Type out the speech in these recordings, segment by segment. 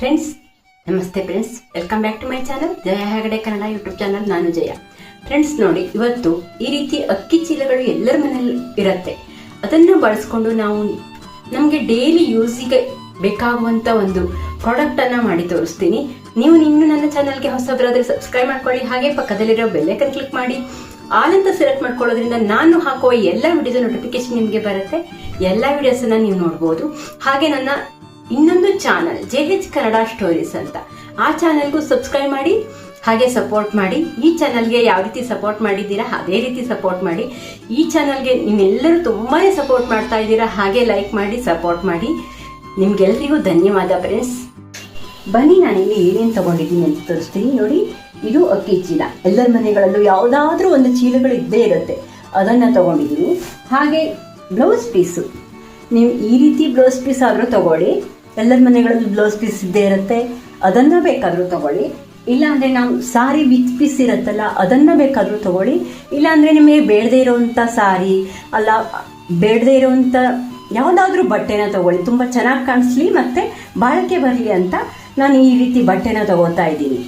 Friends ನಮಸ್ತೆ friends welcome back to my channel Jaya Hegde Kannada YouTube channel ನಾನು Jaya. Friends ನೋಡಿ, ಇವತ್ತು ಈ ರೀತಿ ಅಕ್ಕಿ ಚೀಲಗಳು ಎಲ್ಲರ ಮನೇಲಿ ಇರುತ್ತೆ. ಅದನ್ನು ಬಳಸ್ಕೊಂಡು ನಾವು ನಮಗೆ ಡೈಲಿ ಯೂಸಿಗೆ ಬೇಕಾಗುವಂತ ಒಂದು ಪ್ರಾಡಕ್ಟ್ ಅನ್ನ ಮಾಡಿ ತೋರಿಸ್ತೀನಿ. ನೀವು ನಿನ್ನ ನನ್ನ ಚಾನಲ್ಗೆ ಹೊಸಬ್ರಾದ್ರೆ ಸಬ್ಸ್ಕ್ರೈಬ್ ಮಾಡ್ಕೊಳ್ಳಿ. ಹಾಗೆ ಪಕ್ಕದಲ್ಲಿರೋ ಬೆಲ್ಲೈಕನ್ ಕ್ಲಿಕ್ ಮಾಡಿ. ಆಲಂತ ಸೆಲೆಕ್ಟ್ ಮಾಡ್ಕೊಳ್ಳೋದ್ರಿಂದ ನಾನು ಹಾಕುವ ಎಲ್ಲ ವಿಡಿಯೋದ ನೋಟಿಫಿಕೇಶನ್ ನಿಮಗೆ ಬರುತ್ತೆ. ಎಲ್ಲ ವಿಡಿಯೋಸನ್ನ ನೀವು ನೋಡ್ಬೋದು. ಹಾಗೆ ನನ್ನ ಇನ್ನೊಂದು channel, J H Kannada stories ಅಂತ. ಆ ಚಾನಲ್ಗೂ ಸಬ್ಸ್ಕ್ರೈಬ್ ಮಾಡಿ, ಹಾಗೆ ಸಪೋರ್ಟ್ ಮಾಡಿ. ಈ ಚಾನಲ್ಗೆ ಯಾವ ರೀತಿ ಸಪೋರ್ಟ್ ಮಾಡಿದ್ದೀರಾ, ಅದೇ ರೀತಿ ಸಪೋರ್ಟ್ ಮಾಡಿ. ಈ ಚಾನಲ್ಗೆ ನೀವೆಲ್ಲರೂ ತುಂಬಾ ಸಪೋರ್ಟ್ ಮಾಡ್ತಾ ಇದ್ದೀರಾ, ಹಾಗೆ ಲೈಕ್ ಮಾಡಿ ಸಪೋರ್ಟ್ ಮಾಡಿ. ನಿಮ್ಗೆಲ್ರಿಗೂ ಧನ್ಯವಾದ ಫ್ರೆಂಡ್ಸ್ ಬನ್ನಿ, ನಾನಿಲ್ಲಿ ಏನೇನು ತಗೊಂಡಿದ್ದೀನಿ ಅಂತ ತೋರಿಸ್ತೀನಿ. ನೋಡಿ, ಇದು ಅಕ್ಕಿ ಚೀಲ. ಎಲ್ಲರ ಮನೆಗಳಲ್ಲೂ ಯಾವುದಾದ್ರೂ ಒಂದು ಚೀಲಗಳು ಇದ್ದೇ ಇರುತ್ತೆ. ಅದನ್ನು ತಗೊಂಡಿದ್ದೀನಿ. ಹಾಗೆ ಬ್ಲೌಸ್ ಪೀಸು ನೀವು ಈ ರೀತಿ ಬ್ಲೌಸ್ ಪೀಸ್ ಆದರೂ ತಗೊಳ್ಳಿ. ಎಲ್ಲರ ಮನೆಗಳಲ್ಲಿ ಬ್ಲೌಸ್ ಪೀಸ್ ಇದ್ದೇ ಇರುತ್ತೆ, ಅದನ್ನ ಬೇಕಾದರೂ ತಗೊಳ್ಳಿ. ಇಲ್ಲಾಂದರೆ ನಾವು ಸಾರಿ ವಿತ್ ಪೀಸ್ ಇರುತ್ತಲ್ಲ, ಅದನ್ನು ಬೇಕಾದರೂ ತಗೊಳ್ಳಿ. ಇಲ್ಲಾಂದರೆ ನಿಮಗೆ ಬೇಡದೇ ಇರುವಂತ ಸಾರಿ ಅಲ್ಲ, ಬೇಡದೇ ಇರೋವಂಥ ಯಾವುದಾದ್ರೂ ಬಟ್ಟೆನ ತಗೊಳ್ಳಿ. ತುಂಬ ಚೆನ್ನಾಗಿ ಕಾಣಿಸ್ಲಿ ಮತ್ತು ಬಾಳಿಕೆ ಬರಲಿ ಅಂತ ನಾನು ಈ ರೀತಿ ಬಟ್ಟೆನ ತಗೋತಾ ಇದ್ದೀನಿ.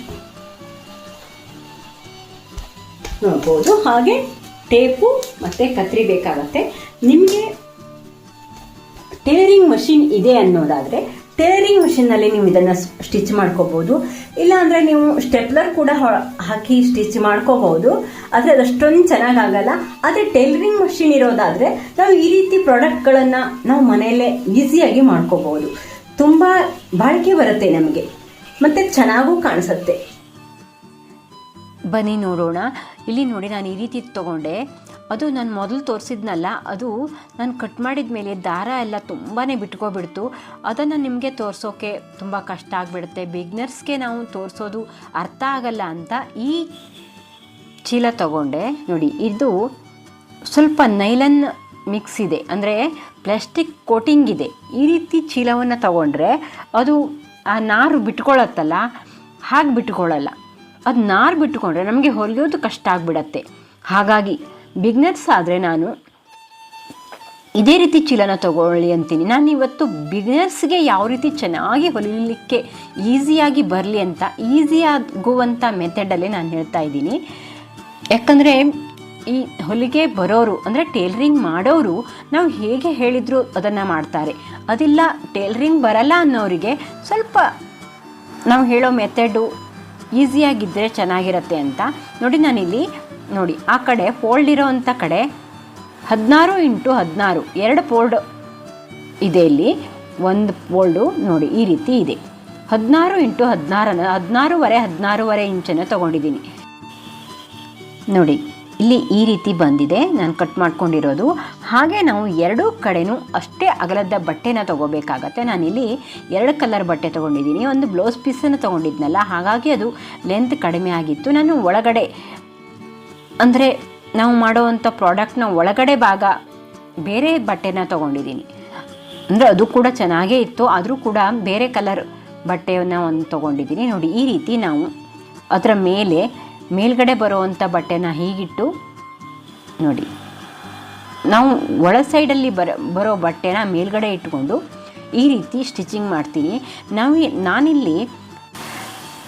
ನೋಡ್ಬೋದು. ಹಾಗೆ ಟೇಪು ಮತ್ತು ಕತ್ರಿ ಬೇಕಾಗತ್ತೆ. ನಿಮಗೆ ಟೇಲರಿಂಗ್ ಮಷಿನ್ ಇದೆ ಅನ್ನೋದಾದರೆ ಟೇಲರಿಂಗ್ ಮಿಷಿನ್ನಲ್ಲಿ ನೀವು ಇದನ್ನು ಸ್ಟಿಚ್ ಮಾಡ್ಕೋಬೋದು. ಇಲ್ಲಾಂದರೆ ನೀವು ಸ್ಟೆಪ್ಲರ್ ಕೂಡ ಹಾಕಿ ಸ್ಟಿಚ್ ಮಾಡ್ಕೋಬಹುದು ಆದರೆ ಅದಷ್ಟೊಂದು ಚೆನ್ನಾಗಾಗಲ್ಲ. ಆದರೆ ಟೇಲರಿಂಗ್ ಮಷಿನ್ ಇರೋದಾದರೆ ನಾವು ಈ ರೀತಿ ಪ್ರಾಡಕ್ಟ್ಗಳನ್ನು ನಾವು ಮನೆಯಲ್ಲೇ ಈಸಿಯಾಗಿ ಮಾಡ್ಕೋಬಹುದು ತುಂಬ ಬಾಳಿಕೆ ಬರುತ್ತೆ ನಮಗೆ. ಮತ್ತು ಚೆನ್ನಾಗೂ ಕಾಣಿಸುತ್ತೆ. ಬನ್ನಿ ನೋಡೋಣ. ಇಲ್ಲಿ ನೋಡಿ ನಾನು ಈ ರೀತಿ ತಗೊಂಡೆ. ಅದು ನಾನು ಮೊದಲು ತೋರಿಸಿದ್ನಲ್ಲ, ಅದು ನಾನು ಕಟ್ ಮಾಡಿದ ಮೇಲೆ ದಾರ ಎಲ್ಲ ತುಂಬಾ ಬಿಟ್ಕೊಬಿಡ್ತು. ಅದನ್ನು ನಿಮಗೆ ತೋರಿಸೋಕೆ ತುಂಬ ಕಷ್ಟ ಆಗಿಬಿಡುತ್ತೆ. ಬಿಗ್ನರ್ಸ್ಗೆ ನಾವು ತೋರಿಸೋದು ಅರ್ಥ ಆಗಲ್ಲ ಅಂತ ಈ ಚೀಲ ತಗೊಂಡೆ. ನೋಡಿ, ಇದು ಸ್ವಲ್ಪ ನೈಲನ್ ಮಿಕ್ಸ್ ಇದೆ. ಅಂದರೆ ಪ್ಲಾಸ್ಟಿಕ್ ಕೋಟಿಂಗ್ ಇದೆ. ಈ ರೀತಿ ಚೀಲವನ್ನು ತಗೊಂಡ್ರೆ ಅದು ಆ ನಾರು ಬಿಟ್ಕೊಳತ್ತಲ್ಲ, ಹಾಗೆ ಬಿಟ್ಕೊಳ್ಳಲ್ಲ ಅದು ನಾರು ಬಿಟ್ಕೊಂಡ್ರೆ ನಮಗೆ ಹೊಲಿಯೋದು ಕಷ್ಟ ಆಗಿಬಿಡತ್ತೆ. ಹಾಗಾಗಿ ಬಿಗ್ನರ್ಸ್ ಆದರೆ ನಾನು ಇದೇ ರೀತಿ ಚೀಲನ ತಗೊಳ್ಳಿ ಅಂತೀನಿ. ನಾನು ಇವತ್ತು ಬಿಗ್ನರ್ಸ್ಗೆ ಯಾವ ರೀತಿ ಚೆನ್ನಾಗಿ ಹೊಲಿಲಿಕ್ಕೆ ಈಸಿಯಾಗಿ ಬರಲಿ ಅಂತ, ಈಸಿ ಆಗುವಂಥ ಮೆಥಡಲ್ಲೇ ನಾನು ಹೇಳ್ತಾ ಇದ್ದೀನಿ. ಯಾಕಂದರೆ ಈ ಹೊಲಿಗೆ ಬರೋರು, ಅಂದರೆ ಟೇಲರಿಂಗ್ ಮಾಡೋರು ನಾವು ಹೇಗೆ ಹೇಳಿದರೂ ಅದನ್ನು ಮಾಡ್ತಾರೆ. ಅದಿಲ್ಲ, ಟೇಲರಿಂಗ್ ಬರಲ್ಲ ಅನ್ನೋರಿಗೆ ಸ್ವಲ್ಪ ನಾವು ಹೇಳೋ ಮೆಥಡು ಈಸಿಯಾಗಿದ್ದರೆ ಚೆನ್ನಾಗಿರುತ್ತೆ ಅಂತ. ನೋಡಿ ನಾನಿಲ್ಲಿ ನೋಡಿ, ಆ ಕಡೆ ಫೋಲ್ಡ್ ಇರೋವಂಥ ಕಡೆ ಹದಿನಾರು ಇಂಟು ಹದಿನಾರು, ಎರಡು ಫೋಲ್ಡ್ ಇದೆ ಇಲ್ಲಿ. ಒಂದು ಫೋಲ್ಡು ನೋಡಿ, ಈ ರೀತಿ ಇದೆ. ಹದಿನಾರು ಇಂಟು ಹದಿನಾರನ್ನು ಹದಿನಾರೂವರೆ ಹದಿನಾರೂವರೆ ಇಂಚನ್ನು ತೊಗೊಂಡಿದ್ದೀನಿ. ನೋಡಿ, ಇಲ್ಲಿ ಈ ರೀತಿ ಬಂದಿದೆ, ನಾನು ಕಟ್ ಮಾಡ್ಕೊಂಡಿರೋದು. ಹಾಗೆ ನಾವು ಎರಡೂ ಕಡೆನೂ ಅಷ್ಟೇ ಅಗಲದ ಬಟ್ಟೆನ ತೊಗೋಬೇಕಾಗತ್ತೆ. ನಾನಿಲ್ಲಿ ಎರಡು ಕಲರ್ ಬಟ್ಟೆ ತೊಗೊಂಡಿದ್ದೀನಿ. ಒಂದು ಬ್ಲೌಸ್ ಪೀಸನ್ನು ತೊಗೊಂಡಿದ್ನಲ್ಲ, ಹಾಗಾಗಿ ಅದು ಲೆಂತ್ ಕಡಿಮೆ ಆಗಿತ್ತು. ನಾನು ಒಳಗಡೆ ಅಂದರೆ ನಾವು ಮಾಡೋವಂಥ ಪ್ರಾಡಕ್ಟ್ನ ಒಳಗಡೆ ಭಾಗ ಬೇರೆ ಬಟ್ಟೆನ ತೊಗೊಂಡಿದ್ದೀನಿ. ಅಂದರೆ ಅದು ಕೂಡ ಚೆನ್ನಾಗೇ ಇತ್ತು, ಆದರೂ ಕೂಡ ಬೇರೆ ಕಲರ್ ಬಟ್ಟೆಯನ್ನು ಒಂದು ತೊಗೊಂಡಿದ್ದೀನಿ. ನೋಡಿ, ಈ ರೀತಿ ನಾವು ಅದರ ಮೇಲೆ, ಮೇಲ್ಗಡೆ ಬರುವಂಥ ಬಟ್ಟೆನ ಹೀಗಿಟ್ಟು, ನೋಡಿ, ನಾವು ಒಳ ಸೈಡಲ್ಲಿ ಬರ, ಬರೋ ಬಟ್ಟೆನ ಮೇಲ್ಗಡೆ ಇಟ್ಕೊಂಡು ಈ ರೀತಿ ಸ್ಟಿಚಿಂಗ್ ಮಾಡ್ತೀನಿ. ನಾವು ನಾನಿಲ್ಲಿ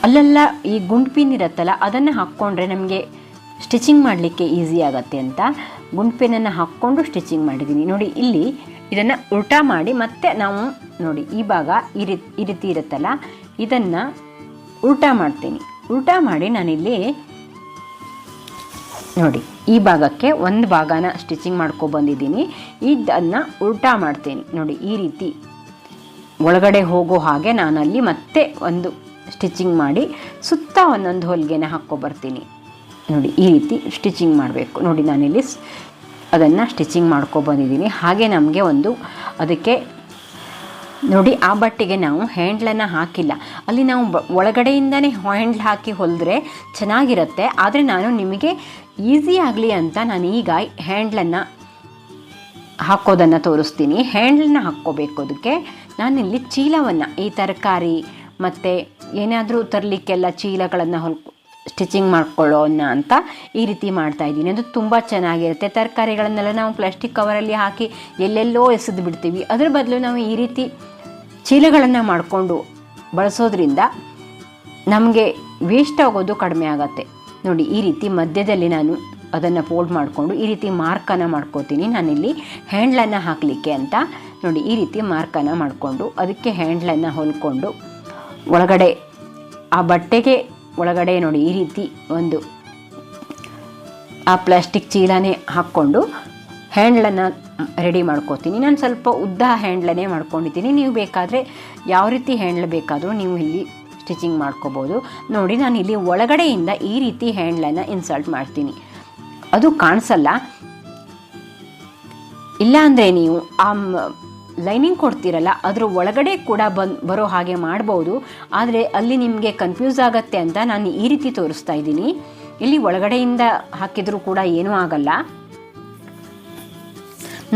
ಅಲ್ಲೆಲ್ಲ ಈ ಗುಂಡು ಪಿನ್ ಇರುತ್ತಲ್ಲ, ಅದನ್ನು ಹಾಕ್ಕೊಂಡ್ರೆ ನಮಗೆ ಸ್ಟಿಚಿಂಗ್ ಮಾಡಲಿಕ್ಕೆ ಈಸಿ ಆಗುತ್ತೆ ಅಂತ ಗುಂಡು ಪಿನ್ನನ್ನು ಹಾಕ್ಕೊಂಡು ಸ್ಟಿಚಿಂಗ್ ಮಾಡಿದ್ದೀನಿ. ನೋಡಿ, ಇಲ್ಲಿ ಇದನ್ನು ಉಲ್ಟಾ ಮಾಡಿ ಮತ್ತೆ ನಾವು ನೋಡಿ, ಈ ಭಾಗ ಈ ರೀತಿ ಈ ರೀತಿ ಇರುತ್ತಲ್ಲ, ಇದನ್ನು ಉಲ್ಟಾ ಮಾಡ್ತೀನಿ. ಉಲ್ಟಾ ಮಾಡಿ ನಾನಿಲ್ಲಿ ನೋಡಿ, ಈ ಭಾಗಕ್ಕೆ ಒಂದು ಭಾಗನ ಸ್ಟಿಚಿಂಗ್ ಮಾಡ್ಕೊ ಬಂದಿದ್ದೀನಿ. ಇದನ್ನು ಉಲ್ಟಾ ಮಾಡ್ತೀನಿ. ನೋಡಿ, ಈ ರೀತಿ ಒಳಗಡೆ ಹೋಗೋ ಹಾಗೆ ನಾನಲ್ಲಿ ಮತ್ತೆ ಒಂದು ಸ್ಟಿಚಿಂಗ್ ಮಾಡಿ ಸುತ್ತ ಒಂದೊಂದು ಹೊಲಿಗೆನ ಹಾಕ್ಕೊಬರ್ತೀನಿ. ನೋಡಿ, ಈ ರೀತಿ ಸ್ಟಿಚಿಂಗ್ ಮಾಡಬೇಕು. ನೋಡಿ, ನಾನಿಲ್ಲಿ ಅದನ್ನು ಸ್ಟಿಚಿಂಗ್ ಮಾಡ್ಕೊಬಂದಿದ್ದೀನಿ ಹಾಗೆ ನಮಗೆ ಒಂದು ಅದಕ್ಕೆ ನೋಡಿ, ಆ ಬಟ್ಟೆಗೆ ನಾವು ಹ್ಯಾಂಡ್ಲನ್ನು ಹಾಕಿಲ್ಲ. ಅಲ್ಲಿ ನಾವು ಬ ಒಳಗಡೆಯಿಂದನೇ ಹ್ಯಾಂಡ್ಲ್ ಹಾಕಿ ಹೊಲಿದ್ರೆ ಚೆನ್ನಾಗಿರುತ್ತೆ. ಆದರೆ ನಾನು ನಿಮಗೆ ಈಸಿ ಆಗಲಿ ಅಂತ ನಾನು ಈಗ ಹ್ಯಾಂಡ್ಲನ್ನು ಹಾಕೋದನ್ನು ತೋರಿಸ್ತೀನಿ. ಹ್ಯಾಂಡ್ಲನ್ನು ಹಾಕ್ಕೋಬೇಕು ಅದಕ್ಕೆ. ನಾನಿಲ್ಲಿ ಚೀಲವನ್ನು, ಈ ತರಕಾರಿ ಮತ್ತು ಏನಾದರೂ ತರಲಿಕ್ಕೆಲ್ಲ ಚೀಲಗಳನ್ನು ಹೊಲ್ ಸ್ಟಿಚಿಂಗ್ ಮಾಡ್ಕೊಳ್ಳೋಣ ಅಂತ ಈ ರೀತಿ ಮಾಡ್ತಾ ಇದ್ದೀನಿ. ಅದು ತುಂಬ ಚೆನ್ನಾಗಿರುತ್ತೆ. ತರಕಾರಿಗಳನ್ನೆಲ್ಲ ನಾವು ಪ್ಲಾಸ್ಟಿಕ್ ಕವರಲ್ಲಿ ಹಾಕಿ ಎಲ್ಲೆಲ್ಲೋ ಎಸೆದು ಬಿಡ್ತೀವಿ. ಅದ್ರ ಬದಲು ನಾವು ಈ ರೀತಿ ಚೀಲಗಳನ್ನು ಮಾಡಿಕೊಂಡು ಬಳಸೋದ್ರಿಂದ ನಮಗೆ ವೇಸ್ಟ್ ಆಗೋದು ಕಡಿಮೆ ಆಗುತ್ತೆ. ನೋಡಿ, ಈ ರೀತಿ ಮಧ್ಯದಲ್ಲಿ ನಾನು ಅದನ್ನು ಫೋಲ್ಡ್ ಮಾಡಿಕೊಂಡು ಈ ರೀತಿ ಮಾರ್ಕನ್ನು ಮಾಡ್ಕೋತೀನಿ. ನಾನಿಲ್ಲಿ ಹ್ಯಾಂಡ್ಲನ್ನು ಹಾಕಲಿಕ್ಕೆ ಅಂತ. ನೋಡಿ, ಈ ರೀತಿ ಮಾರ್ಕನ್ನು ಮಾಡಿಕೊಂಡು ಅದಕ್ಕೆ ಹ್ಯಾಂಡ್ಲನ್ನು ಹೊಲ್ಕೊಂಡು ಒಳಗಡೆ ಆ ಬಟ್ಟೆಗೆ ಒಳಗಡೆ ನೋಡಿ, ಈ ರೀತಿ ಒಂದು ಆ ಪ್ಲಾಸ್ಟಿಕ್ ಚೀಲನೇ ಹಾಕ್ಕೊಂಡು ಹ್ಯಾಂಡ್ಲನ್ನು ರೆಡಿ ಮಾಡ್ಕೋತೀನಿ. ನಾನು ಸ್ವಲ್ಪ ಉದ್ದ ಹ್ಯಾಂಡ್ಲನ್ನೇ ಮಾಡ್ಕೊಂಡಿದ್ದೀನಿ. ನೀವು ಬೇಕಾದರೆ ಯಾವ ರೀತಿ ಹ್ಯಾಂಡ್ಲ್ ಬೇಕಾದರೂ ನೀವು ಇಲ್ಲಿ ಸ್ಟಿಚಿಂಗ್ ಮಾಡ್ಕೋಬೋದು. ನೋಡಿ, ನಾನು ಇಲ್ಲಿ ಒಳಗಡೆಯಿಂದ ಈ ರೀತಿ ಹ್ಯಾಂಡ್ಲನ್ನು ಇನ್ಸಲ್ಟ್ ಮಾಡ್ತೀನಿ. ಅದು ಕಾಣಿಸಲ್ಲ. ಇಲ್ಲ ಅಂದರೆ ನೀವು ಆ ಲೈನಿಂಗ್ ಕೊಡ್ತೀರಲ್ಲ, ಅದರ ಒಳಗಡೆ ಕೂಡ ಬಂದು, ಬರೋ ಹಾಗೆ ಮಾಡ್ಬೋದು. ಆದರೆ ಅಲ್ಲಿ ನಿಮಗೆ ಕನ್ಫ್ಯೂಸ್ ಆಗತ್ತೆ ಅಂತ ನಾನು ಈ ರೀತಿ ತೋರಿಸ್ತಾ ಇದ್ದೀನಿ. ಇಲ್ಲಿ ಒಳಗಡೆಯಿಂದ ಹಾಕಿದರೂ ಕೂಡ ಏನೂ ಆಗಲ್ಲ.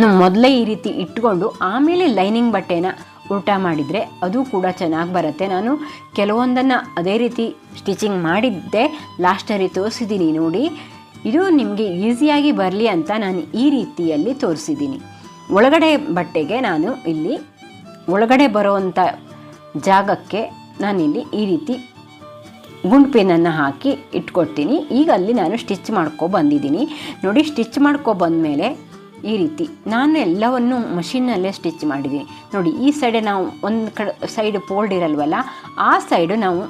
ನಾವು ಮೊದಲೇ ಈ ರೀತಿ ಇಟ್ಕೊಂಡು ಆಮೇಲೆ ಲೈನಿಂಗ್ ಬಟ್ಟೆನ ಉಲ್ಟಾ ಮಾಡಿದರೆ ಅದು ಕೂಡ ಚೆನ್ನಾಗಿ ಬರುತ್ತೆ. ನಾನು ಕೆಲವೊಂದನ್ನು ಅದೇ ರೀತಿ ಸ್ಟಿಚಿಂಗ್ ಮಾಡಿದ್ದೆ. ಲಾಸ್ಟಲ್ಲಿ ತೋರಿಸಿದ್ದೀನಿ ನೋಡಿ. ಇದು ನಿಮಗೆ ಈಸಿಯಾಗಿ ಬರಲಿ ಅಂತ ನಾನು ಈ ರೀತಿಯಲ್ಲಿ ತೋರಿಸಿದ್ದೀನಿ ಒಳಗಡೆ ಬಟ್ಟೆಗೆ ನಾನು ಇಲ್ಲಿ ಒಳಗಡೆ ಬರುವಂಥ ಜಾಗಕ್ಕೆ ನಾನಿಲ್ಲಿ ಈ ರೀತಿ ಗುಂಡು ಪೇನನ್ನು ಹಾಕಿ ಇಟ್ಕೊಡ್ತೀನಿ. ಈಗ ಅಲ್ಲಿ ನಾನು ಸ್ಟಿಚ್ ಮಾಡ್ಕೊ ಬಂದಿದ್ದೀನಿ. ನೋಡಿ, ಸ್ಟಿಚ್ ಮಾಡ್ಕೊ ಬಂದಮೇಲೆ ಈ ರೀತಿ ನಾನು ಎಲ್ಲವನ್ನು ಮಷಿನ್ನಲ್ಲೇ ಸ್ಟಿಚ್ ಮಾಡಿದ್ದೀನಿ. ನೋಡಿ, ಈ ಸೈಡೆ ನಾವು ಒಂದು ಕಡೆ ಸೈಡ್ ಫೋಲ್ಡ್ ಇರಲ್ವಲ್ಲ, ಆ ಸೈಡು ನಾವು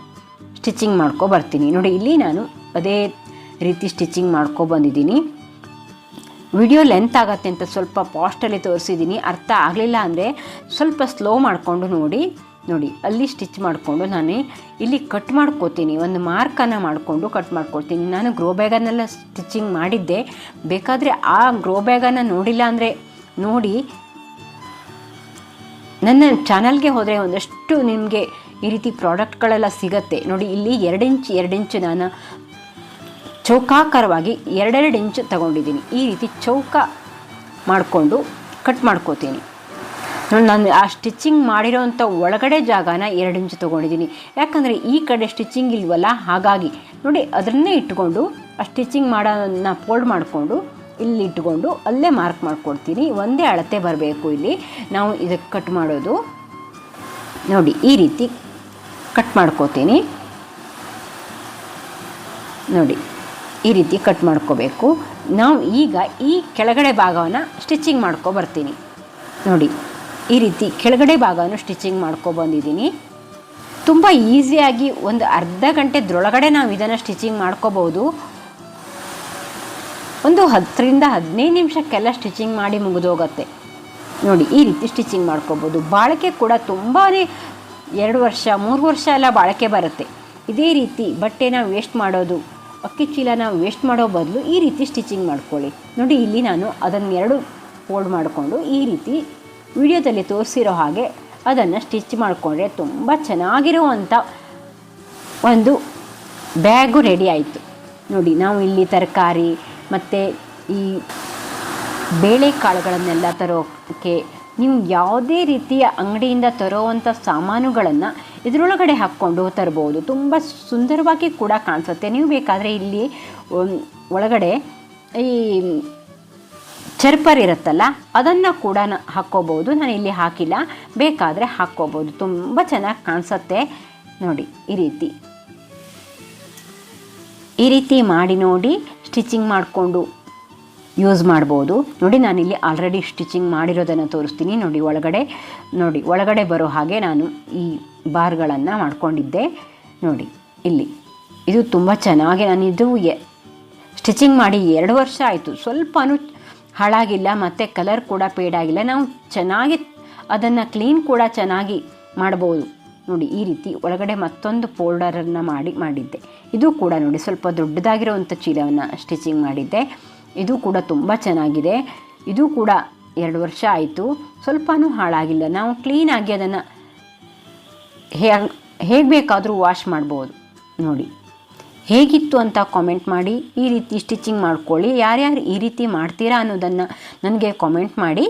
ಸ್ಟಿಚಿಂಗ್ ಮಾಡ್ಕೊ ಬರ್ತೀನಿ. ನೋಡಿ, ಇಲ್ಲಿ ನಾನು ಅದೇ ರೀತಿ ಸ್ಟಿಚಿಂಗ್ ಮಾಡ್ಕೊ ಬಂದಿದ್ದೀನಿ. ವಿಡಿಯೋ ಲೆಂತ್ ಆಗತ್ತೆ ಅಂತ ಸ್ವಲ್ಪ ಪಾಸ್ಟಲ್ಲಿ ತೋರಿಸಿದ್ದೀನಿ ಅರ್ಥ ಆಗಲಿಲ್ಲ ಅಂದರೆ ಸ್ವಲ್ಪ ಸ್ಲೋ ಮಾಡಿಕೊಂಡು ನೋಡಿ ನೋಡಿ, ಅಲ್ಲಿ ಸ್ಟಿಚ್ ಮಾಡಿಕೊಂಡು ನಾನು ಇಲ್ಲಿ ಕಟ್ ಮಾಡ್ಕೋತೀನಿ. ಒಂದು ಮಾರ್ಕನ್ನು ಮಾಡಿಕೊಂಡು ಕಟ್ ಮಾಡ್ಕೊಳ್ತೀನಿ. ನಾನು ಗ್ರೋ ಬ್ಯಾಗನ್ನೆಲ್ಲ ಸ್ಟಿಚಿಂಗ್ ಮಾಡಿದ್ದೆ. ಬೇಕಾದರೆ ಆ ಗ್ರೋ ಬ್ಯಾಗನ್ನು ನೋಡಿಲ್ಲ ಅಂದರೆ ನೋಡಿ, ನನ್ನ ಚಾನಲ್ಗೆ ಹೋದರೆ ಒಂದಷ್ಟು ನಿಮಗೆ ಈ ರೀತಿ ಪ್ರಾಡಕ್ಟ್ಗಳೆಲ್ಲ ಸಿಗತ್ತೆ. ನೋಡಿ, ಇಲ್ಲಿ ಎರಡು ಇಂಚು ಎರಡು ಇಂಚು ನಾನು ಚೌಕಾಕಾರವಾಗಿ ಎರಡೆರಡು ಇಂಚು ತಗೊಂಡಿದ್ದೀನಿ. ಈ ರೀತಿ ಚೌಕ ಮಾಡಿಕೊಂಡು ಕಟ್ ಮಾಡ್ಕೋತೀನಿ. ನಾನು ಆ ಸ್ಟಿಚಿಂಗ್ ಮಾಡಿರೋವಂಥ ಒಳಗಡೆ ಜಾಗನ ಎರಡು ಇಂಚು ತೊಗೊಂಡಿದ್ದೀನಿ. ಯಾಕಂದರೆ ಈ ಕಡೆ ಸ್ಟಿಚಿಂಗ್ ಇಲ್ವಲ್ಲ? ಹಾಗಾಗಿ ನೋಡಿ, ಅದನ್ನೇ ಇಟ್ಕೊಂಡು ಆ ಸ್ಟಿಚಿಂಗ್ ಮಾಡೋನ್ನ ಫೋಲ್ಡ್ ಮಾಡಿಕೊಂಡು ಇಲ್ಲಿ ಇಟ್ಕೊಂಡು ಅಲ್ಲೇ ಮಾರ್ಕ್ ಮಾಡ್ಕೊಡ್ತೀನಿ. ಒಂದೇ ಅಳತೆ ಬರಬೇಕು ಇಲ್ಲಿ. ನಾವು ಇದಕ್ಕೆ ಕಟ್ ಮಾಡೋದು. ನೋಡಿ, ಈ ರೀತಿ ಕಟ್ ಮಾಡ್ಕೋತೀನಿ. ನೋಡಿ ಈ ರೀತಿ ಕಟ್ ಮಾಡ್ಕೋಬೇಕು. ನಾವು ಈಗ ಈ ಕೆಳಗಡೆ ಭಾಗವನ್ನು ಸ್ಟಿಚಿಂಗ್ ಮಾಡ್ಕೊ ಬರ್ತೀನಿ. ನೋಡಿ, ಈ ರೀತಿ ಕೆಳಗಡೆ ಭಾಗವನ್ನು ಸ್ಟಿಚಿಂಗ್ ಮಾಡ್ಕೊ ಬಂದಿದ್ದೀನಿ. ತುಂಬ ಈಸಿಯಾಗಿ ಒಂದು ಅರ್ಧ ಗಂಟೆದ್ರೊಳಗಡೆ ನಾವು ಇದನ್ನು ಸ್ಟಿಚಿಂಗ್ ಮಾಡ್ಕೋಬೋದು. ಒಂದು ಹತ್ತರಿಂದ ಹದಿನೈದು ನಿಮಿಷಕ್ಕೆಲ್ಲ ಸ್ಟಿಚಿಂಗ್ ಮಾಡಿ ಮುಗಿದೋಗತ್ತೆ. ನೋಡಿ, ಈ ರೀತಿ ಸ್ಟಿಚಿಂಗ್ ಮಾಡ್ಕೋಬೋದು. ಬಾಳಿಕೆ ಕೂಡ ತುಂಬಾ ಎರಡು ವರ್ಷ, ಮೂರು ವರ್ಷ ಎಲ್ಲ ಬಾಳಿಕೆ ಬರುತ್ತೆ. ಇದೇ ರೀತಿ ಬಟ್ಟೆನ ವೇಸ್ಟ್ ಮಾಡೋದು ಅಕ್ಕಿ ಚೀಲನ ವೇಸ್ಟ್ ಮಾಡೋ ಬದಲು ಈ ರೀತಿ ಸ್ಟಿಚಿಂಗ್ ಮಾಡ್ಕೊಳ್ಳಿ. ನೋಡಿ, ಇಲ್ಲಿ ನಾನು ಅದನ್ನು ಎರಡು ಫೋಲ್ಡ್ ಮಾಡಿಕೊಂಡು ಈ ರೀತಿ ವಿಡಿಯೋದಲ್ಲಿ ತೋರಿಸಿರೋ ಹಾಗೆ ಅದನ್ನು ಸ್ಟಿಚ್ ಮಾಡಿಕೊಂಡ್ರೆ ತುಂಬ ಚೆನ್ನಾಗಿರುವಂಥ ಒಂದು ಬ್ಯಾಗು ರೆಡಿ ಆಯಿತು. ನೋಡಿ, ನಾವು ಇಲ್ಲಿ ತರಕಾರಿ ಮತ್ತು ಈ ಬೇಳೆಕಾಳುಗಳನ್ನೆಲ್ಲ ತರೋಕ್ಕೆ ನೀವು ಯಾವುದೇ ರೀತಿಯ ಅಂಗಡಿಯಿಂದ ತರೋವಂಥ ಸಾಮಾನುಗಳನ್ನು ಇದರೊಳಗಡೆ ಹಾಕ್ಕೊಂಡು ತರ್ಬೋದು. ತುಂಬ ಸುಂದರವಾಗಿ ಕೂಡ ಕಾಣಿಸುತ್ತೆ. ನೀವು ಬೇಕಾದರೆ ಇಲ್ಲಿ ಒಳಗಡೆ ಈ ಚರ್ಪರ್ ಇರುತ್ತಲ್ಲ, ಅದನ್ನು ಕೂಡ ಹಾಕ್ಕೋಬೋದು. ನಾನು ಇಲ್ಲಿ ಹಾಕಿಲ್ಲ. ಬೇಕಾದರೆ ಹಾಕ್ಕೋಬೋದು. ತುಂಬ ಚೆನ್ನಾಗಿ ಕಾಣಿಸುತ್ತೆ. ನೋಡಿ, ಈ ರೀತಿ. ಈ ರೀತಿ ಮಾಡಿ ನೋಡಿ, ಸ್ಟಿಚಿಂಗ್ ಮಾಡಿಕೊಂಡು ಯೂಸ್ ಮಾಡ್ಬೋದು. ನೋಡಿ ನಾನಿಲ್ಲಿ ಆಲ್ರೆಡಿ ಸ್ಟಿಚಿಂಗ್ ಮಾಡಿರೋದನ್ನು ತೋರಿಸ್ತೀನಿ. ನೋಡಿ ಒಳಗಡೆ ನೋಡಿ ಒಳಗಡೆ ಬರೋ ಹಾಗೆ ನಾನು ಈ ಬಾರ್ಗಳನ್ನು ಮಾಡ್ಕೊಂಡಿದ್ದೆ. ನೋಡಿ ಇಲ್ಲಿ, ಇದು ತುಂಬ ಚೆನ್ನಾಗಿ ನಾನಿದು ಎ- ಸ್ಟಿಚಿಂಗ್ ಮಾಡಿ ಎರಡು ವರ್ಷ ಆಯಿತು. ಸ್ವಲ್ಪನೂ ಹಾಳಾಗಿಲ್ಲ, ಮತ್ತು ಕಲರ್ ಕೂಡ ಪೇಡಾಗಿಲ್ಲ ನಾವು ಚೆನ್ನಾಗಿ ಅದನ್ನು ಕ್ಲೀನ್ ಕೂಡ ಚೆನ್ನಾಗಿ ಮಾಡ್ಬೋದು. ನೋಡಿ ಈ ರೀತಿ ಒಳಗಡೆ ಮತ್ತೊಂದು ಫೋಲ್ಡರನ್ನು ಮಾಡಿ, ಮಾಡಿದ್ದೆ. ಇದು ಕೂಡ ನೋಡಿ ಸ್ವಲ್ಪ ದೊಡ್ಡದಾಗಿರುವಂಥ ಚೀಲವನ್ನು ಸ್ಟಿಚಿಂಗ್ ಮಾಡಿದ್ದೆ. ಇದು ಕೂಡ ತುಂಬ ಚೆನ್ನಾಗಿದೆ. ಇದು ಕೂಡ ಎರಡು ವರ್ಷ ಆಯಿತು. ಸ್ವಲ್ಪನೂ ಹಾಳಾಗಿಲ್ಲ. ನಾವು ಕ್ಲೀನಾಗಿ ಅದನ್ನು ಹೇಗೆ ಹೇಗೆ ಬೇಕಾದರೂ ವಾಶ್ ಮಾಡ್ಬೋದು. ನೋಡಿ. ಹೇಗಿತ್ತು ಅಂತ ಕಾಮೆಂಟ್ ಮಾಡಿ, ಈ ರೀತಿ ಸ್ಟಿಚಿಂಗ್ ಮಾಡ್ಕೊಳ್ಳಿ. ಯಾರ್ಯಾರು ಈ ರೀತಿ ಮಾಡ್ತೀರಾ ಅನ್ನೋದನ್ನು ನನಗೆ ಕಾಮೆಂಟ್ ಮಾಡಿ.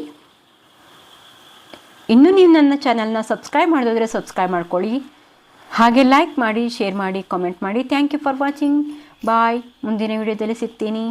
ಇನ್ನೂ ನೀವು ನನ್ನ ಚಾನಲ್ನ ಸಬ್ಸ್ಕ್ರೈಬ್ ಮಾಡಿದ್ರೆ ಸಬ್ಸ್ಕ್ರೈಬ್ ಮಾಡ್ಕೊಳ್ಳಿ. ಹಾಗೆ ಲೈಕ್ ಮಾಡಿ ಶೇರ್ ಮಾಡಿ ಕಾಮೆಂಟ್ ಮಾಡಿ. Thank you for watching bye ಮುಂದಿನ ವಿಡಿಯೋದಲ್ಲಿ ಸಿಗ್ತೀನಿ.